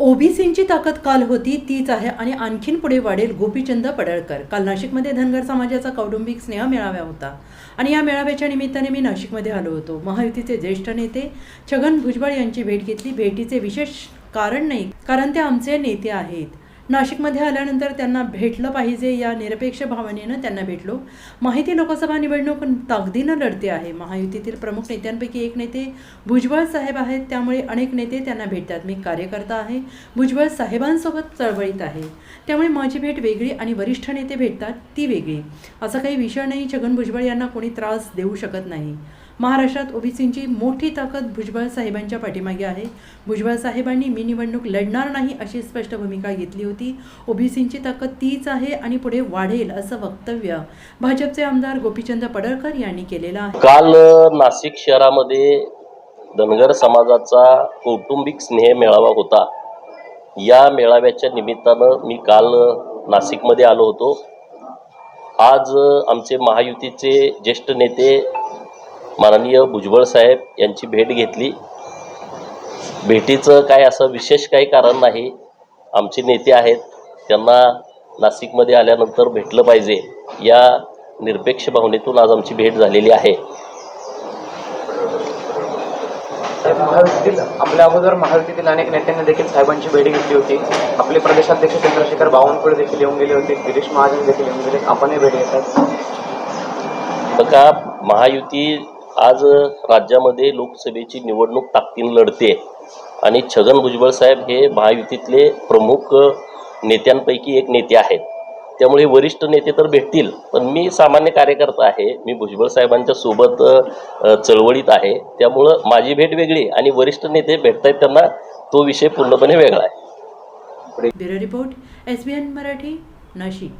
ओबीसींची ताकद काल होती तीच आहे आणि आणखीन पुढे वाढेल गोपीचंद पडळकर. काल नाशिकमध्ये धनगर समाजाचा कौटुंबिक स्नेह मेळावा होता आणि या मेळाव्याच्या निमित्ताने मी नाशिकमध्ये आलो होतो. महायुतीचे ज्येष्ठ नेते छगन भुजबळ यांची भेट घेतली. भेटीचे विशेष कारण नाही कारण ते आमचे नेते आहेत. नाशिकमध्ये आल्यानंतर त्यांना भेटलं पाहिजे या निरपेक्ष भावनेनं त्यांना भेटलो. माहिती लोकसभा निवडणूक ताकदीनं लढते आहे. महायुतीतील प्रमुख नेत्यांपैकी एक नेते भुजबळ साहेब आहेत. त्यामुळे अनेक नेते त्यांना भेटतात. मी कार्यकर्ता आहे. भुजबळ साहेबांसोबत चळवळीत आहे. त्यामुळे माझी भेट वेगळी आणि वरिष्ठ नेते भेटतात ती वेगळी. असा काही विषय नाही. छगन भुजबळ यांना कोणी त्रास देऊ शकत नाही. महाराष्ट्रात ओबीसींची मोठी ताकद भुजबळ साहेबांच्या पाठीमागे आहे. भुजबळ साहेबांनी मी निवडणूक लढणार नाही अशी स्पष्ट भूमिका घेतली होती. ओबीसींची ताकद तीच आहे आणि पुढे वाढेल असं वक्तव्य भाजपचे आमदार गोपीचंद पडळकर यांनी केलेलं आहे. काल नाशिक शहरामध्ये धनगर समाजाचा कौटुंबिक स्नेह मेळावा होता. या मेळाव्याच्या निमित्तानं मी काल नाशिकमध्ये आलो होतो. आज आमचे महायुतीचे ज्येष्ठ नेते माननीय भुजबळ साहेब यांची भेट घेतली. भेटीचं काय असं विशेष काही कारण नाही. आमचे नेते आहेत. त्यांना नाशिकमध्ये आल्यानंतर भेटलं पाहिजे. या निरपेक्ष भावनेतून आज आमची भेट झालेली आहे. आपल्या अगोदर महायुतीतील अनेक नेत्यांनी देखील साहेबांची भेट घेतली होती. आपले प्रदेशाध्यक्ष चंद्रशेखर बावनकुळे देखील येऊन गेले होते. गिरीश महाजन देखील येऊन गेले. आपणही भेट घेतात का महायुती आज राज्यामध्ये लोकसभेची निवडणूक ताकदीनं लढते आणि छगन भुजबळ साहेब हे महायुतीतले प्रमुख नेत्यांपैकी एक नेते आहेत. त्यामुळे वरिष्ठ नेते तर भेटतील पण मी सामान्य कार्यकर्ता आहे. मी भुजबळ साहेबांच्या सोबत चळवळीत आहे. त्यामुळं माझी भेट वेगळी आणि वरिष्ठ नेते भेटतायत त्यांना तो विषय पूर्णपणे वेगळा आहे. Bureau report S B N Marathi Nashik.